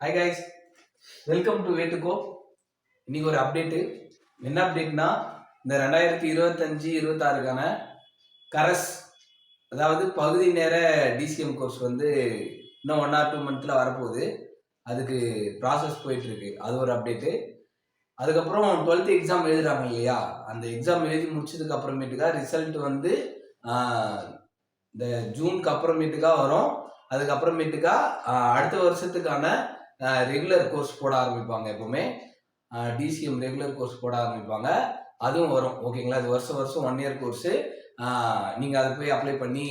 Hi guys welcome to வேட்டுகோ இன்னைக்கு ஒரு அப்டேட்டு என்ன அப்டேட்னா இந்த ரெண்டாயிரத்தி இருபத்தஞ்சி இருபத்தாறுக்கான கரஸ் அதாவது பகுதி நேர டிசிஎம் கோர்ஸ் வந்து இன்னும் ஒன் ஆர் டூ மந்த்தில் வரப்போகுது. அதுக்கு ப்ராசஸ் போயிட்டுருக்கு. அது ஒரு அப்டேட்டு அதுக்கப்புறம் டுவெல்த் எக்ஸாம் எழுதுறாங்க இல்லையா? அந்த எக்ஸாம் எழுதி முடிச்சதுக்கு அப்புறமேட்டுக்கா ரிசல்ட் வந்து இந்த ஜூனுக்கு அப்புறமேட்டுக்கா வரும். அதுக்கப்புறமேட்டுக்கா அடுத்த வருஷத்துக்கான ரெகுலர் கோர்ஸ் போட ஆரம்பிப்பாங்க எப்பவுமே. டிசிஎம் ரெகுலர் கோர்ஸ் போட ஆரம்பிப்பாங்க. அதுவும் வரும் ஓகேங்களா? அது வருஷம் வருஷம் ஒன் இயர் கோர்ஸு நீங்கள் அதை போய் அப்ளை பண்ணி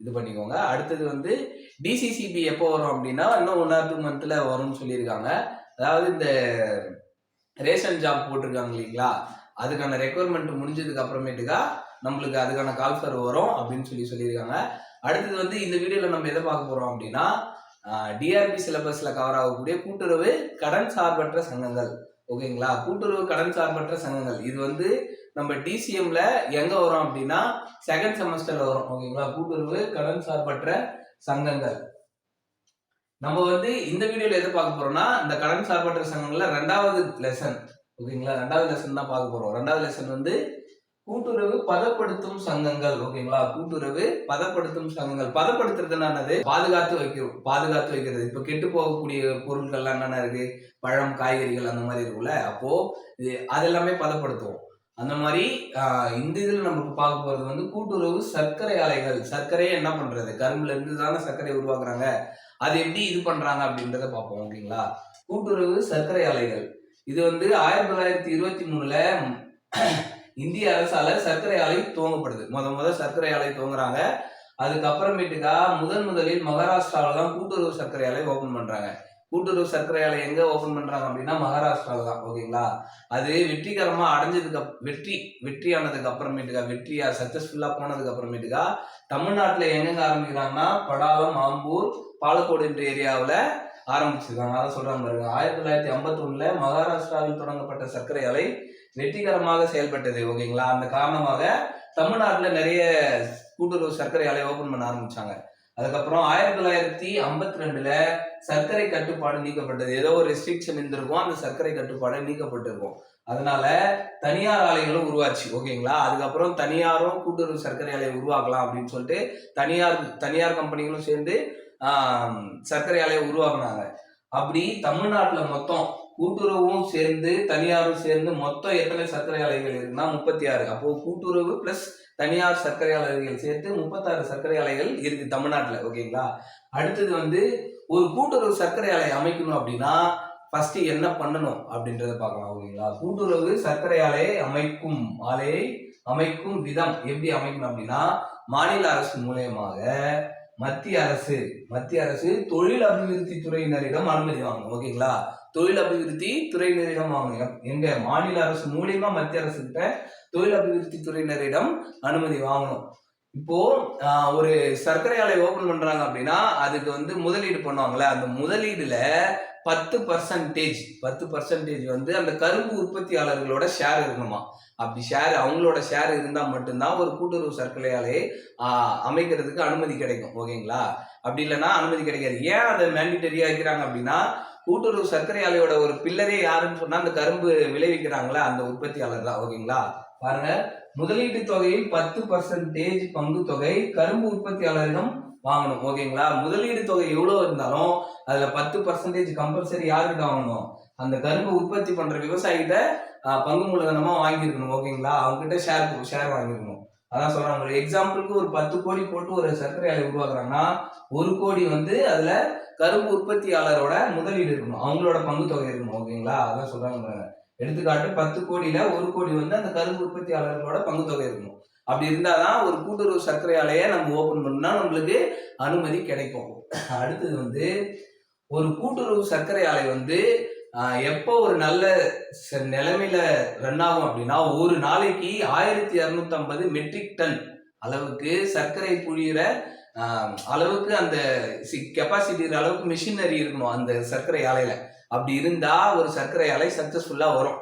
இது பண்ணிக்கோங்க. அடுத்தது வந்து டிசிசிபி எப்போ வரும் அப்படின்னா இன்னும் ஒன் ஆர் டூ மந்த்தில் வரும்னு சொல்லியிருக்காங்க. அதாவது இந்த ரேஷன் ஜாப் போட்டிருக்காங்க இல்லைங்களா? அதுக்கான ரெக்குவயர்மெண்ட் முடிஞ்சதுக்கு அப்புறமேட்டுக்கா நம்மளுக்கு அதுக்கான கால்ஃபர் வரும் அப்படின்னு சொல்லி சொல்லியிருக்காங்க. அடுத்தது வந்து இந்த வீடியோவில் நம்ம எதை பார்க்க போகிறோம் அப்படின்னா டிஆர்பி சிலபஸ்ல கவர் ஆகக்கூடிய கூட்டுறவு கடன் சார்பற்ற சங்கங்கள். ஓகேங்களா? கூட்டுறவு கடன் சார்பற்ற சங்கங்கள். இது வந்து நம்ம டிசிஎம்ல எங்க வரும் அப்படின்னா செகண்ட் செமஸ்டர்ல வரும். ஓகேங்களா? கூட்டுறவு கடன் சார்பற்ற சங்கங்கள். நம்ம வந்து இந்த வீடியோல எது பார்க்க போறோம்னா இந்த கடன் சார்பற்ற சங்கங்கள்ல ரெண்டாவது லெசன் ஓகேங்களா? ரெண்டாவது லெசன் தான் பார்க்க போறோம். ரெண்டாவது லெசன் வந்து கூட்டுறவு பதப்படுத்தும் சங்கங்கள் ஓகேங்களா கூட்டுறவு பதப்படுத்தும் சங்கங்கள். பதப்படுத்துறது என்னது? பாதுகாத்து வைக்கிறோம். பாதுகாத்து வைக்கிறது. இப்ப கெட்டு போகக்கூடிய பொருட்கள்லாம் என்னென்ன இருக்கு? பழம் காய்கறிகள் அந்த மாதிரி இருக்குல்ல அப்போ இது அதெல்லாமே பதப்படுத்துவோம். அந்த மாதிரி ஆஹ், இந்த இதில் நமக்கு பார்க்க போறது வந்து கூட்டுறவு சர்க்கரை ஆலைகள். சர்க்கரையை என்ன பண்றது? கரும்புல இருந்து தானே சர்க்கரை உருவாக்குறாங்க. அது எப்படி இது பண்றாங்க அப்படின்றத பார்ப்போம் ஓகேங்களா கூட்டுறவு சர்க்கரை ஆலைகள். இது வந்து ஆயிரத்தி தொள்ளாயிரத்தி இருபத்தி மூணுல இந்திய அரசால சர்க்கரை ஆலை துவங்கப்படுது. முத முத சர்க்கரை ஆலை துவங்குறாங்க. அதுக்கப்புறமேட்டுக்கா முதன் முதலில் மகாராஷ்டிராவில தான் கூட்டுறவு சர்க்கரை ஆலை ஓபன் பண்றாங்க. கூட்டுறவு சர்க்கரை ஆலை எங்க ஓபன் பண்றாங்க அப்படின்னா மகாராஷ்டிரால தான் ஓகேங்களா? அது வெற்றிகரமா அடைஞ்சதுக்கு வெற்றி வெற்றி ஆனதுக்கு அப்புறமேட்டுக்கா வெற்றியா சக்சஸ்ஃபுல்லா போனதுக்கு அப்புறமேட்டுக்கா தமிழ்நாட்டுல எங்கெங்க ஆரம்பிக்கிறாங்கன்னா படாலம் ஆம்பூர் பாலக்கோடு என்ற ஏரியாவில் ஆரம்பிச்சிருக்காங்க. அதான் சொல்றாங்க பாருங்க. ஆயிரத்தி தொள்ளாயிரத்தி ஐம்பத்தி ஒண்ணுல மகாராஷ்டிராவில் தொடங்கப்பட்ட சர்க்கரை ஆலை வெற்றிகரமாக செயல்பட்டது ஓகேங்களா? அந்த காரணமாக தமிழ்நாட்டில் நிறைய கூட்டுறவு சர்க்கரை ஆலை ஓபன் பண்ண ஆரம்பிச்சாங்க. அதுக்கப்புறம் ஆயிரத்தி தொள்ளாயிரத்தி ஐம்பத்தி ரெண்டுல சர்க்கரை கட்டுப்பாடு நீக்கப்பட்டது. ஏதோ ஒரு ரெஸ்ட்ரிக்ஷன் இருந்திருக்கும் அந்த சர்க்கரை கட்டுப்பாடு நீக்கப்பட்டிருக்கும். அதனால தனியார் ஆலைகளும் உருவாச்சு ஓகேங்களா? அதுக்கப்புறம் தனியாரும் கூட்டுறவு சர்க்கரை ஆலையை உருவாக்கலாம் அப்படின்னு சொல்லிட்டு தனியார் தனியார் கம்பெனிகளும் சேர்ந்து சர்க்கரை ஆலையை உருவாக்குனாங்க. அப்படி தமிழ்நாட்டில் மொத்தம் கூட்டுறவும் சேர்ந்து தனியாரும் சேர்ந்து மொத்தம் எத்தனை சர்க்கரை ஆலைகள் இருக்குன்னா முப்பத்தி ஆறு. அப்போ கூட்டுறவு பிளஸ் தனியார் சர்க்கரை ஆலைகள் சேர்த்து முப்பத்தாறு சர்க்கரை ஆலைகள் இருக்கு தமிழ்நாட்டில் ஓகேங்களா? அடுத்தது வந்து ஒரு கூட்டுறவு சர்க்கரை ஆலை அமைக்கணும் அப்படின்னா ஃபர்ஸ்ட் என்ன பண்ணணும் அப்படின்றத பார்க்கலாம் ஓகேங்களா? கூட்டுறவு சர்க்கரை ஆலையை அமைக்கும் ஆலையை அமைக்கும் விதம் எப்படி அமைக்கணும் அப்படின்னா மாநில அரசு மூலயமாக மத்திய அரசு மத்திய அரசு தொழில் அபிவிருத்தி துறையினரிடம் அனுமதி வாங்கணும் ஓகேங்களா? தொழில் அபிவிருத்தி துறையினரிடம் வாங்கணும் எங்க மாநில அரசு மூலியமா மத்திய அரசு கிட்ட தொழில் அபிவிருத்தி துறையினரிடம் அனுமதி வாங்கணும். இப்போ ஒரு சர்க்கரை ஆலை ஓபன் பண்றாங்க அப்படின்னா அதுக்கு வந்து முதலீடு பண்ணுவாங்கல்ல அந்த முதலீடுல பத்து பர்சன்டேஜ் பத்து பர்சன்டேஜ் வந்து அந்த கரும்பு உற்பத்தியாளர்களோட ஷேர் இருக்கணுமா? அப்படி ஷேர் அவங்களோட ஷேர் இருந்தால் மட்டும்தான் ஒரு கூட்டுறவு சர்க்கரை ஆலையை அமைக்கிறதுக்கு அனுமதி கிடைக்கும். ஓகேங்களா? அப்படி இல்லைன்னா அனுமதி கிடைக்காது. ஏன் அதை மேண்டிட்டரியா இருக்கிறாங்க அப்படின்னா கூட்டுறவு சர்க்கரை ஆலையோட ஒரு பில்லரே யாருன்னு சொன்னா அந்த கரும்பு விளைவிக்கிறாங்களா? அந்த உற்பத்தியாளர் தான் ஓகேங்களா? பாருங்க. முதலீட்டு தொகையில் பத்து பர்சன்டேஜ் பங்கு தொகை கரும்பு உற்பத்தியாளரிடம் வாங்கணும். ஓகேங்களா? முதலீடு தொகை எவ்வளவு இருந்தாலும் அதுல பத்து பர்சன்டேஜ் கம்பல்சரி யாருக்கிட்ட வாங்கணும்? அந்த கரும்பு உற்பத்தி பண்ற விவசாயிகிட்ட பங்கு மூலதனமா வாங்கியிருக்கணும். ஓகேங்களா? அவங்க கிட்ட ஷேர் ஷேர் வாங்கிருக்கணும் அதான் சொல்றாங்க ஒரு எக்ஸாம்பிளுக்கு ஒரு பத்து கோடி போட்டு ஒரு சர்க்கரை ஆலை உருவாக்குறாங்கன்னா ஒரு கோடி வந்து அதுல கரும்பு உற்பத்தியாளரோட முதலீடு இருக்கணும். அவங்களோட பங்கு தொகை இருக்கணும். ஓகேங்களா அதான் சொல்றாங்க எடுத்துக்காட்டு பத்து கோடியில ஒரு கோடி வந்து அந்த கரும்பு உற்பத்தியாளர்களோட பங்கு தொகை இருக்கணும். அப்படி இருந்தாதான் ஒரு கூட்டுறவு சர்க்கரை ஆலையை நம்ம ஓபன் பண்ணா நம்மளுக்கு அனுமதி கிடைக்கும். அடுத்தது வந்து ஒரு கூட்டுறவு சர்க்கரை ஆலை வந்து எப்போ ஒரு நல்ல ச- நிலைமையில ரன் ஆகும் அப்படின்னா ஒரு நாளைக்கு ஆயிரத்தி இரநூத்தி ஐம்பது மெட்ரிக் டன் அளவுக்கு சர்க்கரை புழியிற அளவுக்கு அந்த கெப்பாசிட்டி அளவுக்கு மிஷினரி இருக்கணும் அந்த சர்க்கரை ஆலையில. அப்படி இருந்தா ஒரு சர்க்கரை ஆலை சக்சஸ்ஃபுல்லா வரும்.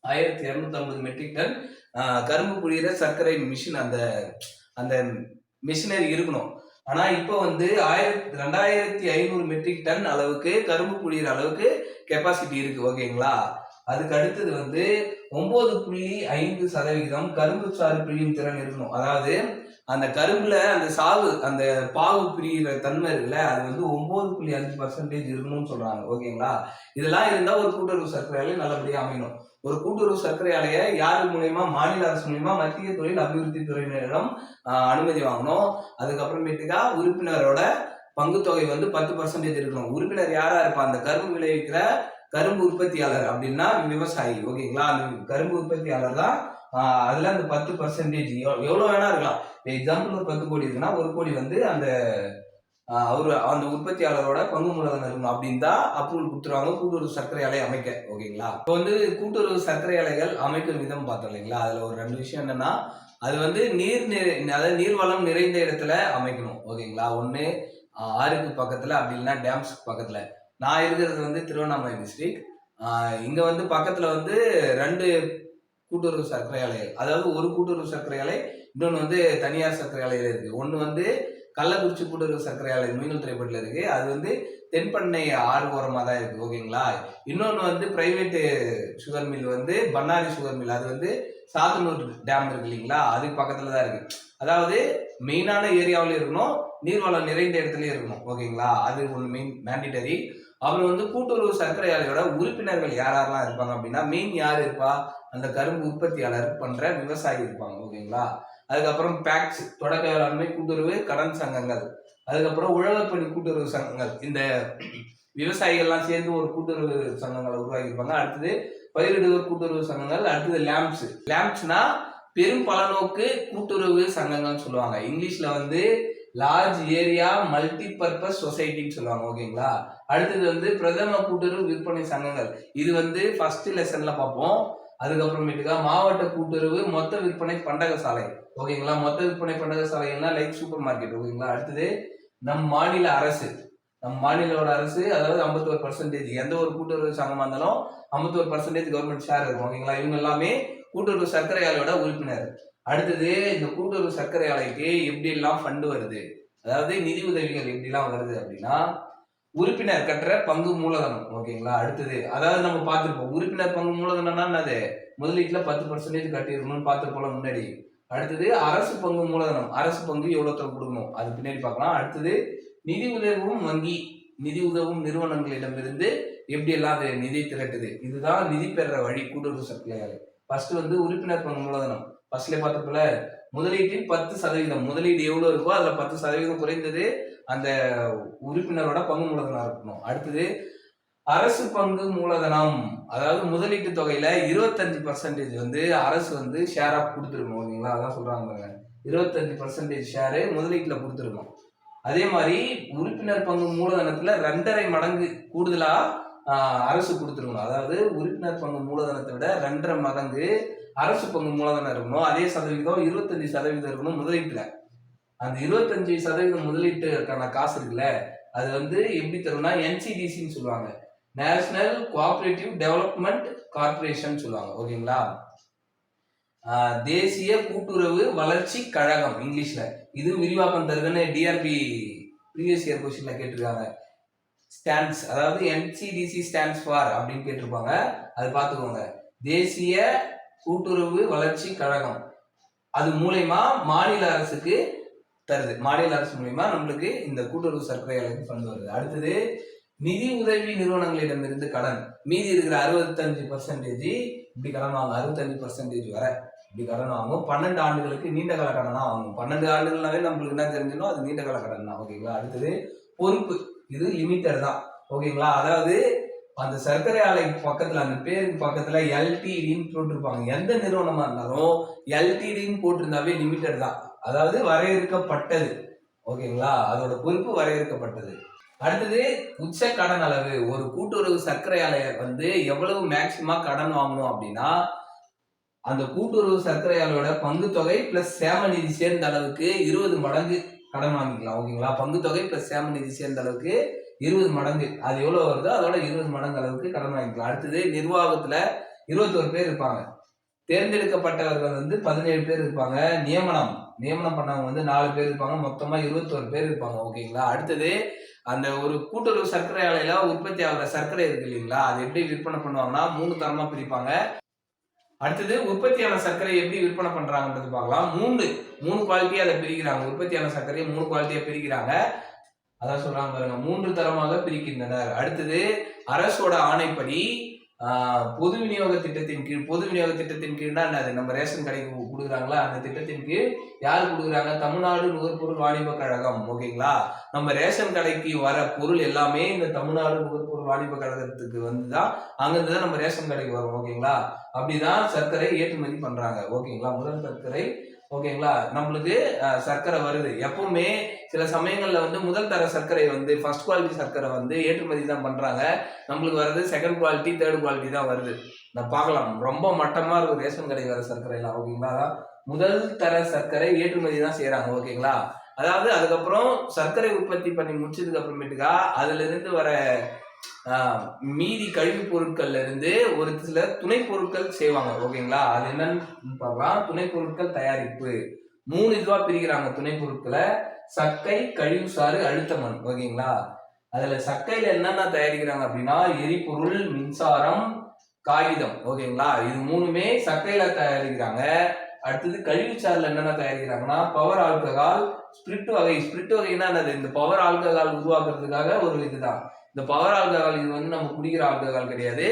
ஆயிரத்தி இரநூத்தி ஐம்பது மெட்ரிக் டன் கரும்பு புழியிற சர்க்கரை மிஷின் அந்த அந்த மிஷினரி இருக்கணும். ஆனா இப்போ வந்து ஆயிரத்தி ரெண்டாயிரத்தி ஐநூறு மெட்ரிக் டன் அளவுக்கு கரும்பு புளியிற அளவுக்கு கெப்பாசிட்டி இருக்கு ஓகேங்களா? அதுக்கு அடுத்தது வந்து ஒன்பது புள்ளி ஐந்து சதவிகிதம் கரும்பு சாறு பிரியும் திறன் இருக்கணும். அதாவது அந்த கரும்புல அந்த சாவு அந்த பாவு பிரியிற தன்மை இருக்குல்ல அது வந்து ஒன்பது புள்ளி அஞ்சு பர்சன்டேஜ் இருக்கணும்னு சொல்றாங்க ஓகேங்களா? இதெல்லாம் இருந்தா ஒரு கூட்டுறவு சர்க்கரையில நல்லபடியாக நல்லபடியா அமையணும். ஒரு கூட்டுறவு சர்க்கரை ஆலையை யார் மூலியமா மாநில அரசு மூலியமா மத்திய தொழில் அபிவிருத்தி துறையினரிடம் அனுமதி வாங்கணும். அதுக்கப்புறமேட்டுக்கா உறுப்பினரோட பங்குத்தொகை வந்து பத்து பர்சன்டேஜ் இருக்கணும் உறுப்பினர் யாரா இருப்பா? அந்த கரும்பு விளைவிக்கிற கரும்பு உற்பத்தியாளர் அப்படின்னா விவசாயி. ஓகேங்களா? அந்த கரும்பு உற்பத்தியாளர் தான் அதுல அந்த பத்து பர்சன்டேஜ் எவ்வளவு வேணா இருக்கலாம். எக்ஸாம்பிள் ஒரு பத்து கோடி இருக்குன்னா ஒரு கோடி வந்து அந்த அவர் அந்த உற்பத்தியாளரோட பங்கு மூலதனம் இருக்கணும். அப்படின்னு தான் அப்ரூவல் கொடுத்துருவாங்க கூட்டுறவு சர்க்கரை ஆலை அமைக்க. ஓகேங்களா? இப்போ வந்து கூட்டுறவு சர்க்கரை ஆலைகள் அமைக்கும் விதம் பார்த்தோம் இல்லைங்களா? அதில் ஒரு ரெண்டு விஷயம் என்னன்னா அது வந்து நீர் நிறை அதாவது நீர்வளம் நிறைந்த இடத்துல அமைக்கணும். ஓகேங்களா? ஒன்று ஆறுக்கு பக்கத்தில் அப்படி இல்லைன்னா டேம்ஸ்க்கு பக்கத்தில். நான் இருக்கிறது வந்து திருவண்ணாமலை டிஸ்ட்ரிக் இங்கே வந்து பக்கத்தில் வந்து ரெண்டு கூட்டுறவு சர்க்கரை ஆலைகள் அதாவது ஒரு கூட்டுறவு சர்க்கரை ஆலை இன்னொன்று வந்து தனியார் சர்க்கரை ஆலையில் இருக்குது ஒன்று வந்து கள்ளக்குறிச்சி கூட்டுறவு சர்க்கரை ஆலை நோய்கள் திரைப்பட்டில் இருக்கு. அது வந்து தென்பண்ணை ஆறு ஓரமாக தான் இருக்கு ஓகேங்களா? இன்னொன்று வந்து பிரைவேட் சுகர் மில் வந்து பண்ணாரி சுகர் மில் அது வந்து சாத்தனூர் டேம் இருக்கு இல்லைங்களா? அதுக்கு பக்கத்துல தான் இருக்கு. அதாவது மெயினான ஏரியாவில் இருக்கணும் நீர்வளம் நிறைந்த இடத்துலையும் இருக்கணும் ஓகேங்களா? அது ஒன்று மெயின் மேண்டிட்டரி அப்புறம் வந்து கூட்டுறவு சர்க்கரை ஆலையோட உறுப்பினர்கள் யார் யாரெல்லாம் இருப்பாங்க அப்படின்னா மெயின் யார் இருப்பா? அந்த கரும்பு உற்பத்தியாளர் பண்ற விவசாயி இருப்பாங்க ஓகேங்களா? அதுக்கப்புறம் பேக்ஸ் தொடக்க வேளாண்மை கூட்டுறவு கடன் சங்கங்கள். அதுக்கப்புறம் உழவர் பணி கூட்டுறவு சங்கங்கள். இந்த விவசாயிகள்லாம் சேர்ந்து ஒரு கூட்டுறவு சங்கங்களை உருவாக்கியிருப்பாங்க. அடுத்தது பயிரிடுவோர் கூட்டுறவு சங்கங்கள் அடுத்தது லேம்ப்ஸ். லேம்ப்ஸ்னா பெரும் பலநோக்கு கூட்டுறவு சங்கங்கள்னு சொல்லுவாங்க. இங்கிலீஷ்ல வந்து லார்ஜ் ஏரியா மல்டி பர்பஸ் சொசைட்டின்னு சொல்லுவாங்க ஓகேங்களா? அடுத்தது வந்து பிரதம கூட்டுறவு விற்பனை சங்கங்கள். இது வந்து ஃபர்ஸ்ட் லெசன்ல பார்ப்போம். அதுக்கப்புறமேட்டுக்கா மாவட்ட கூட்டுறவு மொத்த விற்பனை பண்டக சாலை. ஓகேங்களா? மொத்த விற்பனை பண்டக சாலைகள்னா லைக் சூப்பர் மார்க்கெட் ஓகேங்களா? அடுத்தது நம் மாநில அரசு. நம் மாநிலோட அரசு அதாவது ஐம்பத்தோரு பர்சன்டேஜ் எந்த ஒரு கூட்டுறவு சங்கமாக இருந்தாலும் ஐம்பத்தோரு பர்சன்டேஜ் கவர்மெண்ட் ஷேர் இருக்கும். ஓகேங்களா? இவங்க எல்லாமே கூட்டுறவு சர்க்கரை ஆலையோட உறுப்பினர். அடுத்தது இந்த கூட்டுறவு சர்க்கரை ஆலைக்கு எப்படி எல்லாம் ஃபண்டு வருது? அதாவது நிதி உதவிகள் எப்படிலாம் வருது அப்படின்னா உறுப்பினர் கட்டுற பங்கு மூலதனம் ஓகேங்களா? அடுத்தது அதாவது நம்ம பார்த்துருப்போம் உறுப்பினர் பங்கு மூலதனம்னா என்னது? முதலீட்டுல பத்து பர்சன்டேஜ் கட்டிடணும்னு பார்த்துருப்போம் முன்னாடி. அடுத்தது அரசு பங்கு மூலதனம் அரசு பங்கு எவ்வளோ தொகை கொடுக்கணும்? அது பின்னாடி பார்க்கலாம். அடுத்தது நிதி உதவும் வங்கி நிதி உதவும் நிறுவனங்களிடமிருந்து எப்படி எல்லாம் அது நிதி திரட்டுது? இதுதான் நிதி பெற வழி கூட்டுறவு சக்தியாக ஃபர்ஸ்ட் வந்து உறுப்பினர் பங்கு மூலதனம். ஃபர்ஸ்ட்ல பார்த்தப்பல முதலீட்டில் பத்து சதவீதம். முதலீடு எவ்வளோ இருக்கோ அதில் பத்து சதவீதம் குறைந்தது அந்த உறுப்பினரோட பங்கு மூலதனம் இருக்கணும். அடுத்தது அரசு பங்கு மூலதனம். அதாவது முதலீட்டு தொகையில இருபத்தஞ்சு பர்சன்டேஜ் வந்து அரசு வந்து ஷேர் ஆஃப் கொடுத்துருக்கணும் ஓகேங்களா? அதான் சொல்றாங்க இருபத்தஞ்சு பர்சன்டேஜ் ஷேரு முதலீட்டுல கொடுத்துருக்கணும். அதே மாதிரி உறுப்பினர் பங்கு மூலதனத்துல ரெண்டரை மடங்கு கூடுதலா அரசு கொடுத்துருக்கணும். அதாவது உறுப்பினர் பங்கு மூலதனத்தை விட ரெண்டரை மடங்கு அரசு பங்கு மூலதனம் இருக்கணும். அதே சதவீதம் இருபத்தஞ்சு சதவீதம் இருக்கணும் முதலீட்டுல. அந்த இருபத்தஞ்சு சதவீதம் முதலீட்டுக்கான காசு இருக்குல்ல அது வந்து எப்படி தரும்னா என்சிடிசின்னு சொல்லுவாங்க. நேஷனல் கோஆபரேட்டிவ் டெவலப்மெண்ட் கார்பரேஷன் சொல்லுவாங்க ஓகேங்களா? தேசிய கூட்டுறவு வளர்ச்சி கழகம் இங்கிலீஷ்ல. இது விரிவாக்கம் தருதுன்னு டிஆர்பி ப்ரீவியஸ் இயர் கொஸ்டின்ல கேட்டிருக்காங்க. ஸ்டாண்ட்ஸ் அதாவது என்சிடிசி ஸ்டாண்ட்ஸ் ஃபார் அப்படின்னு கேட்டிருப்பாங்க. அது பார்த்துக்கோங்க. தேசிய கூட்டுறவு வளர்ச்சி கழகம். அது மூலயமா மாநில அரசுக்கு தருது. மாநில அரசு மூலயமா நம்மளுக்கு இந்த கூட்டுறவு சர்க்கரை ஆலைக்கு ஃபண்ட் வருது. அடுத்தது நிதி உதவி நிறுவனங்களிடமிருந்து கடன். மீதி இருக்கிற அறுபத்தஞ்சு பர்சன்டேஜ் இப்படி கடன் வாங்கும். அறுபத்தஞ்சு பர்சன்டேஜ் வர இப்படி கடன் வாங்கும். பன்னெண்டு ஆண்டுகளுக்கு நீண்ட கால கடனாக வாங்கும். பன்னெண்டு ஆண்டுகள்னாவே நம்மளுக்கு என்ன தெரிஞ்சிடும் அது நீண்ட கால கடன் தான். ஓகேங்களா அடுத்தது பொறுப்பு. இது லிமிட்டட் தான். ஓகேங்களா அதாவது அந்த சர்க்கரை ஆலை பக்கத்துல அந்த பேருக்கு பக்கத்துல எல்டிடின்னு போட்டிருப்பாங்க. எந்த நிறுவனமா இருந்தாலும் எல்டிடின்னு போட்டிருந்தாவே லிமிட்டட் தான். அதாவது வரையறுக்கப்பட்டது. ஓகேங்களா? அதோட பொறுப்பு வரையறுக்கப்பட்டது. அடுத்தது உச்ச கடன் அளவு. ஒரு கூட்டுறவு சர்க்கரை ஆலை வந்து எவ்வளவு மேக்சிமம் கடன் வாங்கணும் அப்படின்னா அந்த கூட்டுறவு சர்க்கரை ஆலையோட பங்கு தொகை பிளஸ் சேம நிதி சேர்ந்த அளவுக்கு இருபது மடங்கு கடன் வாங்கிக்கலாம். ஓகேங்களா? பங்கு தொகை பிளஸ் சேம நிதி சேர்ந்த அளவுக்கு இருபது மடங்கு. அது எவ்வளவு வருதோ அதோட இருபது மடங்கு அளவுக்கு கடன் வாங்கிக்கலாம். அடுத்தது நிர்வாகத்துல இருபத்தோரு பேர் இருப்பாங்க. தேர்ந்தெடுக்கப்பட்டவர்கள் வந்து பதினேழு பேர் இருப்பாங்க. நியமனம். நியமனம் பண்ணவங்க வந்து நாலு பேர் இருப்பாங்க மொத்தமா இருபத்தோரு பேர் இருப்பாங்க ஓகேங்களா அடுத்தது அந்த ஒரு கூட்டுறவு சர்க்கரை ஆலையில உற்பத்தி ஆகிற சர்க்கரை இருக்கு இல்லைங்களா? அது எப்படி விற்பனை பண்ணுவாங்கன்னா மூணு தரமா பிரிப்பாங்க. அடுத்தது உற்பத்தியான சர்க்கரை எப்படி விற்பனை பண்றாங்கன்றது பார்க்கலாம். மூணு மூணு குவாலிட்டியா அதை பிரிக்கிறாங்க. உற்பத்தியான சர்க்கரையை மூணு குவாலிட்டியா பிரிக்கிறாங்க. அதான் சொல்றாங்க பாருங்க மூன்று தரமாக பிரிக்கின்றனர். அடுத்தது அரசோட ஆணைப்படி பொது விநியோக திட்டத்தின் கீழ் பொது விநியோக திட்டத்தின் கீழ்னா என்னது நம்ம ரேஷன் கடைக்கு கொடுக்குறாங்களா? அந்த திட்டத்தின் கீழ் யார் கொடுக்குறாங்க? தமிழ்நாடு நுகர்பொருள் வாணிப கழகம் ஓகேங்களா? நம்ம ரேஷன் கடைக்கு வர பொருள் எல்லாமே இந்த தமிழ்நாடு நுகர்பொருள் வாணிப கழகத்துக்கு வந்து தான் அங்கிருந்து தான் நம்ம ரேஷன் கடைக்கு வரும் ஓகேங்களா? அப்படிதான் சர்க்கரை ஏற்றுமதி பண்றாங்க ஓகேங்களா? முதல் சர்க்கரை ஓகேங்களா? நம்மளுக்கு சர்க்கரை வருது. எப்பவுமே சில சமயங்களில் வந்து முதல் தர சர்க்கரை வந்து ஃபர்ஸ்ட் குவாலிட்டி சர்க்கரை வந்து ஏற்றுமதி தான் பண்ணுறாங்க நம்மளுக்கு வர்றது செகண்ட் குவாலிட்டி தேர்ட் குவாலிட்டி தான் வருது. நான் பார்க்கலாம். ரொம்ப மட்டமாக இருக்கும் ரேஷன் கடை வர சர்க்கரைலாம் ஓகேங்களா? முதல் தர சர்க்கரை ஏற்றுமதி தான் செய்கிறாங்க ஓகேங்களா? அதாவது அதுக்கப்புறம் சர்க்கரை உற்பத்தி பண்ணி முடிச்சதுக்கு அப்புறமேட்டுக்கா அதுல இருந்து வர மீதி கழிவுப் பொருட்கள்ல இருந்து ஒரு சில துணை பொருட்கள் செய்வாங்க ஓகேங்களா? அது என்னன்னு பார்க்கலாம். துணை பொருட்கள் தயாரிப்பு. மூணு இதுவா பிரிக்கிறாங்க துணை பொருட்களை. சக்கை கழிவு சாறு அழுத்தமண் ஓகேங்களா? அதுல சக்கையில என்னென்ன தயாரிக்கிறாங்க அப்படின்னா எரிபொருள் மின்சாரம் காகிதம் ஓகேங்களா? இது மூணுமே சக்கையில தயாரிக்கிறாங்க. அடுத்தது கழிவு சாறுல என்னென்ன தயாரிக்கிறாங்கன்னா பவர் ஆல்கஹால் ஸ்பிரிட் வகை. ஸ்பிரிட் வகைன்னா என்னது இந்த பவர் ஆல்கஹால் உருவாக்குறதுக்காக ஒரு இதுதான். இந்த பவர் ஆல்கஹால் இது வந்து நம்ம குடிக்கிற ஆல்கஹால் கிடையாது.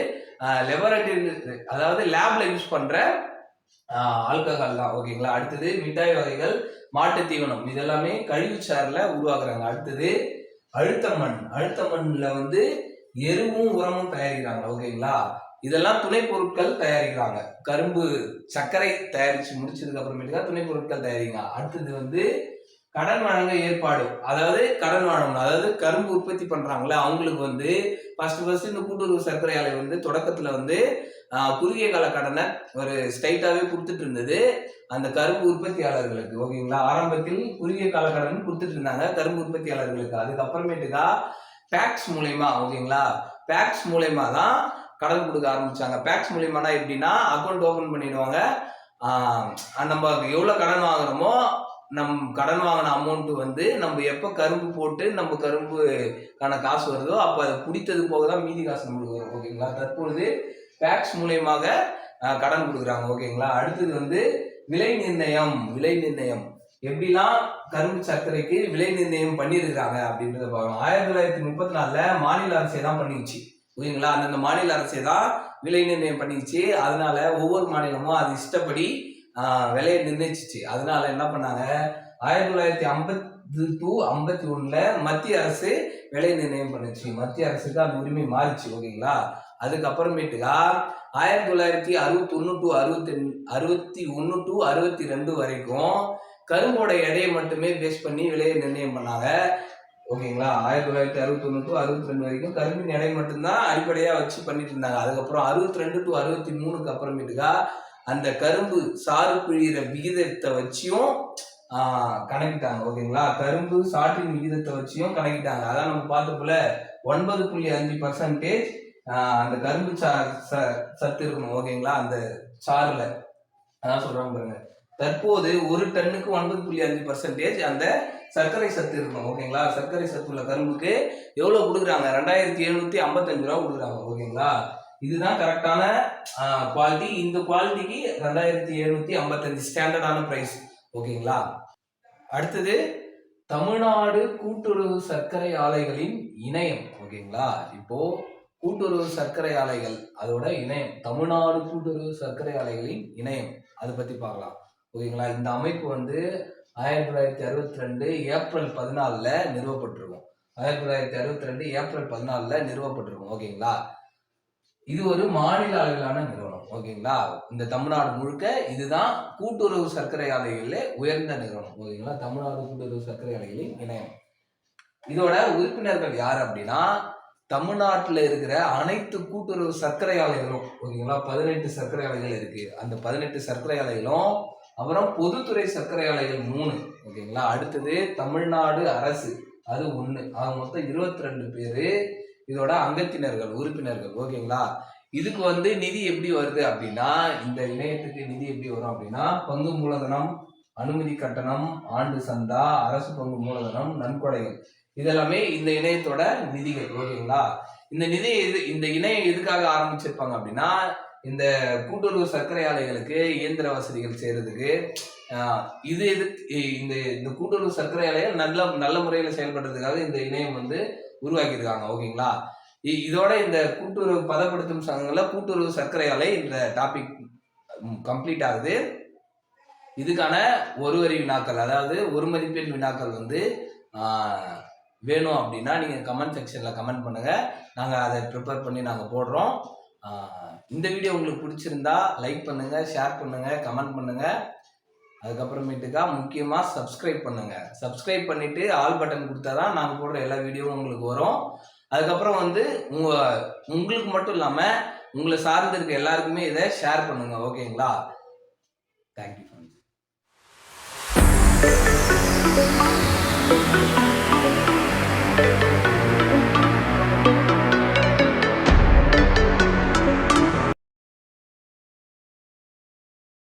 லெபரட்டரி அதாவது லேப்ல யூஸ் பண்ற ஆல்கஹால் தான் ஓகேங்களா அடுத்தது மிட்டாய் வகைகள் மாட்டு தீவனம் இதெல்லாமே கழிவுச்சாறுல உருவாக்குறாங்க. அடுத்தது அழுத்த மண் அழுத்த மண்ல வந்து எருவும் உரமும் தயாரிக்கிறாங்க ஓகேங்களா இதெல்லாம் துணை பொருட்கள் தயாரிக்கிறாங்க. கரும்பு சர்க்கரை தயாரிச்சு முடிச்சதுக்கு அப்புறமேட்டுக்கா துணை பொருட்கள் தயாரிக்கிறாங்க. அடுத்தது வந்து கடன் வழங்க ஏற்பாடு. அதாவது கடன் வழங்கணும் அதாவது கரும்பு உற்பத்தி பண்றாங்களே அவங்களுக்கு வந்து ஃபர்ஸ்ட் ஃபர்ஸ்ட் இந்த கூட்டுறவு சர்க்கரை ஆலை வந்து தொடக்கத்துல வந்து குறுகிய கால கடனை ஒரு ஸ்ட்ரைட்டாவே கொடுத்துட்டு இருந்தது அந்த கரும்பு உற்பத்தியாளர்களுக்கு. ஓகேங்களா? ஆரம்பத்தில் குறுகிய கால கடன் கொடுத்துட்டு இருந்தாங்க கரும்பு உற்பத்தியாளர்களுக்கு. அதுக்கப்புறமேட்டுக்கா பேக்ஸ் மூலயமா ஓகேங்களா? பேக்ஸ் மூலயமா தான் கடன் கொடுக்க ஆரம்பிச்சாங்க. பேக்ஸ் மூலயமானா எப்படின்னா அக்கௌண்ட் ஓபன் பண்ணிடுவாங்க. நம்ம எவ்வளவு கடன் வாங்குறோமோ நம் கடன் வாங்கின அமௌண்ட் வந்து நம்ம எப்போ கரும்பு போட்டு நம்ம கரும்புக்கான காசு வருதோ அப்போ அதை பிடித்தது போக தான் மீதி காசு நம்மளுக்கு வரும் ஓகேங்களா தற்பொழுது பேக்ஸ் மூலயமாக கடன் கொடுக்குறாங்க ஓகேங்களா அடுத்தது வந்து விலை நிர்ணயம் விலை நிர்ணயம். எப்படிலாம் கரும்பு சர்க்கரைக்கு விலை நிர்ணயம் பண்ணியிருக்கிறாங்க அப்படின்றத பார்க்கலாம் ஆயிரத்தி தொள்ளாயிரத்தி முப்பத்தி நாலில் மாநில அரசே தான் பண்ணிச்சு ஓகேங்களா அந்தந்த மாநில அரசே தான் விலை நிர்ணயம் பண்ணிச்சு அதனால ஒவ்வொரு மாநிலமும் அது இஷ்டப்படி விலையை நிர்ணயிச்சிச்சு. அதனால என்ன பண்ணாங்க? ஆயிரத்தி தொள்ளாயிரத்தி ஐம்பத்தி டூ ஐம்பத்தி ஒண்ணுல மத்திய அரசு விலை நிர்ணயம் பண்ணுச்சு. மத்திய அரசுக்கு அந்த உரிமை மாறிச்சு ஓகேங்களா? அதுக்கப்புறமேட்டுக்கா ஆயிரத்தி தொள்ளாயிரத்தி அறுபத்தி ஒன்று டு அறுபத்தி அறுபத்தி ஒன்று டு அறுபத்தி ரெண்டு வரைக்கும் கரும்போட எடையை மட்டுமே பேஸ் பண்ணி விலையை நிர்ணயம் பண்ணாங்க. ஓகேங்களா? ஆயிரத்தி தொள்ளாயிரத்தி அறுபத்தி ஒன்று டு அறுபத்தி ரெண்டு வரைக்கும் கரும்பின் எடை மட்டும்தான் அடிப்படையாக வச்சு பண்ணிட்டு இருந்தாங்க. அதுக்கப்புறம் அறுபத்தி ரெண்டு டு அறுபத்தி மூணுக்கு அப்புறமேட்டுக்கா அந்த கரும்பு சாறு பிழிகிற விகிதத்தை வச்சியும் கணக்கிட்டாங்க ஓகேங்களா? கரும்பு சாற்றின் விகிதத்தை வச்சியும் கணக்கிட்டாங்க. அதான் நம்ம பார்த்தப்போல ஒன்பது புள்ளி அஞ்சு பர்சன்டேஜ் அந்த கரும்பு சா ச- சத்து இருக்கணும் ஓகேங்களா? அந்த சாறுல. அதான் சொல்றாங்க பாருங்க. தற்போது ஒரு டன்னுக்கு ஒன்பது புள்ளி அஞ்சு பர்சன்டேஜ் அந்த சர்க்கரை சத்து இருக்கணும் ஓகேங்களா? சர்க்கரை சத்து உள்ள கரும்புக்கு எவ்வளவு கொடுக்குறாங்க? ரெண்டாயிரத்தி எழுநூத்தி ஐம்பத்தஞ்சு ரூபா கொடுக்குறாங்க ஓகேங்களா? இதுதான் கரெக்டான குவாலிட்டி இந்த குவாலிட்டிக்கு ரெண்டாயிரத்தி எழுநூத்தி ஐம்பத்தஞ்சு ஸ்டாண்டர்டான பிரைஸ் ஓகேங்களா? அடுத்தது தமிழ்நாடு கூட்டுறவு சர்க்கரை ஆலைகளின் இணையம். ஓகேங்களா? இப்போ கூட்டுறவு சர்க்கரை ஆலைகள் அதோட இணையம். தமிழ்நாடு கூட்டுறவு சர்க்கரை ஆலைகளின் இணையம். அதை பத்தி பார்க்கலாம். ஓகேங்களா? இந்த அமைப்பு வந்து ஆயிரத்தி தொள்ளாயிரத்தி அறுபத்தி ரெண்டு ஏப்ரல் பதினாலில் நிறுவப்பட்டிருக்கும். ஆயிரத்தி தொள்ளாயிரத்தி அறுபத்தி ரெண்டு ஏப்ரல் பதினாலில் நிறுவப்பட்டிருக்கும். ஓகேங்களா? இது ஒரு மாநில அளவிலான நிறுவனம் ஓகேங்களா? இந்த தமிழ்நாடு முழுக்க இதுதான் கூட்டுறவு சர்க்கரை ஆலைகளில் உயர்ந்த நிறுவனம் ஓகேங்களா? தமிழ்நாடு கூட்டுறவு சர்க்கரை ஆலைகளின் இணையம். இதோட உறுப்பினர்கள் யார் அப்படின்னா தமிழ்நாட்டில் இருக்கிற அனைத்து கூட்டுறவு சர்க்கரை ஆலைகளும் ஓகேங்களா? பதினெட்டு சர்க்கரை ஆலைகள் இருக்கு. அந்த பதினெட்டு சர்க்கரை ஆலைகளும் அப்புறம் பொதுத்துறை சர்க்கரை ஆலைகள் மூணு ஓகேங்களா? அடுத்தது தமிழ்நாடு அரசு அது ஒன்று ஆக மொத்தம் இருபத்தி ரெண்டு பேர் இதோட அங்கத்தினர்கள் உறுப்பினர்கள் ஓகேங்களா? இதுக்கு வந்து நிதி எப்படி வருது அப்படின்னா இந்த இணையத்துக்கு நிதி எப்படி வரும் அப்படின்னா பங்கு மூலதனம் அனுமதி கட்டணம் ஆண்டு சந்தா அரசு பங்கு மூலதனம் நன்கொடைகள். இதெல்லாமே இந்த இணையத்தோட நிதிகள் ஓகேங்களா? இந்த நிதி எது இந்த இணையம் எதுக்காக ஆரம்பிச்சிருப்பாங்க அப்படின்னா இந்த கூட்டுறவு சர்க்கரை ஆலைகளுக்கு இயந்திர வசதிகள் செய்யறதுக்கு இது எது இந்த இந்த கூட்டுறவு சர்க்கரை ஆலைகள் நல்ல நல்ல முறையில் செயல்படுறதுக்காக இந்த இணையம் வந்து உருவாக்கியிருக்காங்க ஓகேங்களா? இ- இதோட இந்த கூட்டுறவு பதப்படுத்தும் சங்கங்களில் கூட்டுறவு சர்க்கரை ஆலை இந்த டாபிக் கம்ப்ளீட் ஆகுது. இதுக்கான ஒரு வரி வினாக்கள் அதாவது ஒரு மதிப்பெண் வினாக்கள் வந்து வேணும் அப்படின்னா நீங்கள் கமெண்ட் செக்ஷனில் கமெண்ட் பண்ணுங்கள் நாங்கள் அதை ப்ரிப்பேர் பண்ணி நாங்கள் போடுறோம். இந்த வீடியோ உங்களுக்கு பிடிச்சிருந்தா லைக் பண்ணுங்கள் ஷேர் பண்ணுங்கள் கமெண்ட் பண்ணுங்கள் அதுக்கப்புறமேட்டுக்கா முக்கியமாக சப்ஸ்கிரைப் பண்ணுங்கள் சப்ஸ்கிரைப் பண்ணிவிட்டு ஆல் பட்டன் கொடுத்தா தான் நாங்கள் போடுற எல்லா வீடியோவும் உங்களுக்கு வரும். அதுக்கப்புறம் வந்து உங்கள் உங்களுக்கு மட்டும் இல்லாமல் உங்களை சார்ந்து இருக்க எல்லாருக்குமே இதை ஷேர் பண்ணுங்கள் ஓகேங்களா? தேங்க்யூ